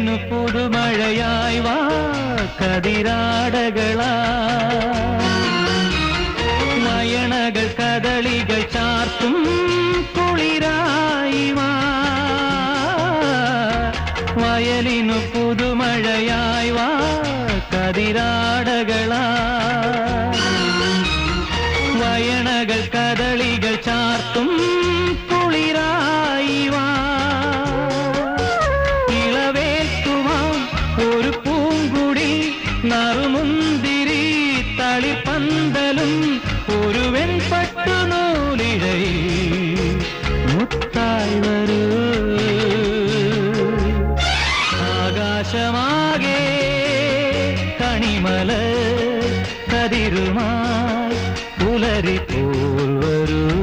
വയലിനു പുതുമഴയായി വാ കതിരാടകളാ. മയണകൾ കദളികൾ ചാർത്തും കുളിരായി വാ. വയലിനു പുതുമഴയായി വാ കതിരാടകളാ. വയണകൾ കദളികൾ ஒரு பூங்குடி நறுமுந்திரி தளிப்பந்தலும் ஒரு வெண்பட்டு நூலிழை முத்தாய் வரு. ஆகாசமாகே கனிமல கதிருமாய் புலரி போல் வரும்